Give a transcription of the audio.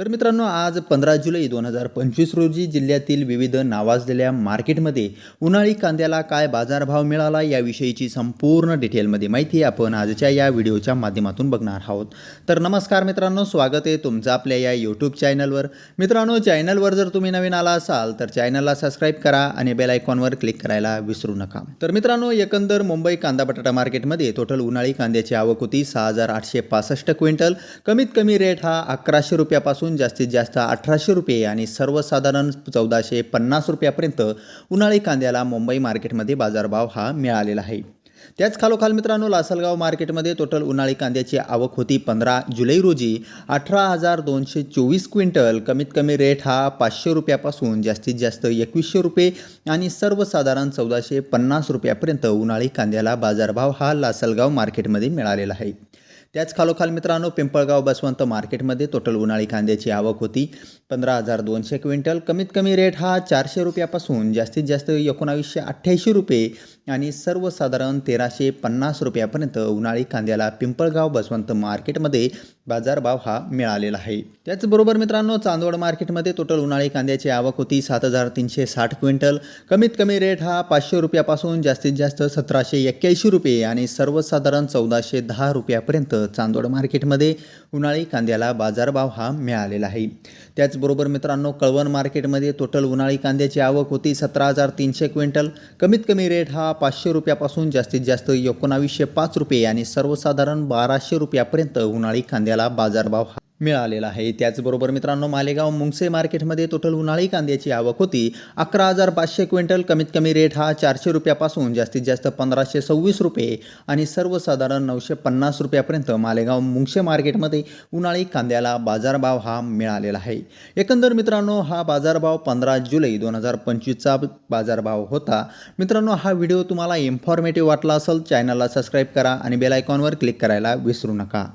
तर मित्रांनो आज पंधरा जुलै दोन हजार पंचवीस रोजी जिल्ह्यातील विविध नावाजलेल्या मार्केटमध्ये उन्हाळी कांद्याला काय बाजारभाव मिळाला याविषयीची संपूर्ण डिटेलमध्ये माहिती आपण आजच्या या व्हिडिओच्या माध्यमातून बघणार आहोत. तर नमस्कार मित्रांनो स्वागत आहे तुमचं आपल्या या यूट्यूब चॅनलवर मित्रांनो चॅनलवर जर तुम्ही नवीन आला असाल तर चॅनलला सबस्क्राईब करा आणि बेल आयकॉनवर क्लिक करायला विसरू नका. तर मित्रांनो एकंदर मुंबई कांदा बटाटा मार्केटमध्ये टोटल उन्हाळी कांद्याची आवक होती सहा हजार आठशे पासष्ट क्विंटल. कमीत कमी रेट हा अकराशे रुपयापासून जास्तीत जास्त अठराशे रुपये आणि सर्वसाधारण चौदाशे पन्नास रुपयापर्यंत उन्हाळी कांद्याला मुंबई मार्केटमध्ये बाजारभाव हा मिळालेला आहे. त्याच खालोखाल मित्रांनो लासलगाव मार्केटमध्ये टोटल उन्हाळी कांद्याची आवक होती पंधरा जुलै रोजी. अठरा हजार दोनशे चोवीस क्विंटल. कमीत कमी रेट हा पाचशे रुपयापासून जास्तीत जास्त एकवीसशे रुपये आणि सर्वसाधारण चौदाशे पन्नास रुपयापर्यंत उन्हाळी कांद्याला बाजारभाव हा लासलगाव मार्केटमध्ये मिळालेला आहे. त्याच खालोखाल मित्रांनो पिंपळगाव बसवंत मार्केटमध्ये टोटल उन्हाळी कांद्याची आवक होती. पंधरा हजार दोनशे क्विंटल. कमीत कमी रेट हा चारशे रुपयापासून जास्तीत जास्त एकोणावीसशे अठ्ठ्याऐंशी रुपये आणि सर्वसाधारण तेराशे पन्नास रुपयापर्यंत उन्हाळी कांद्याला पिंपळगाव बसवंत मार्केटमध्ये बाजारभाव हा मिळालेला आहे. त्याचबरोबर मित्रांनो चांदवड मार्केटमध्ये टोटल उन्हाळी कांद्याची आवक होती सात हजार तीनशे साठ क्विंटल. कमीत कमी रेट हा पाचशे रुपयापासून जास्तीत जास्त सतराशे एक्क्याऐंशी रुपये आणि सर्वसाधारण चौदाशे दहा रुपयापर्यंत चांदोड मार्केटमध्ये उन्हाळी कांद्याला बाजारभाव हा मिळालेला आहे. त्याच त्याचबरोबर मित्रांनो कळवण मार्केटमध्ये टोटल उन्हाळी कांद्याची आवक होती. सतरा हजार तीनशे क्विंटल. कमीत कमी रेट हा पाचशे रुपयापासून जास्तीत जास्त एकोणावीसशे पाच रुपये आणि सर्वसाधारण बाराशे रुपयापर्यंत उन्हाळी कांद्याला बाजारभाव हा मिळालेला आहे. त्याचबरोबर मित्रांनो मालेगाव मुंगसे मार्केटमध्ये टोटल उन्हाळी कांद्याची आवक होती. अकरा हजार पाचशे क्विंटल कमीत कमी रेट हा चारशे रुपयापासून जास्तीत जास्त पंधराशे सव्वीस रुपये आणि सर्वसाधारण नऊशे पन्नास रुपयापर्यंत मालेगाव मुंगसे मार्केटमध्ये उन्हाळी कांद्याला बाजारभाव हा मिळालेला आहे. एकंदर मित्रांनो हा बाजारभाव पंधरा जुलै दोन हजार पंचवीसचा बाजारभाव होता. मित्रांनो हा व्हिडिओ तुम्हाला इन्फॉर्मेटिव्ह वाटला असेल चॅनलला सबस्क्राईब करा आणि बेल आयकॉनवर क्लिक करायला विसरू नका.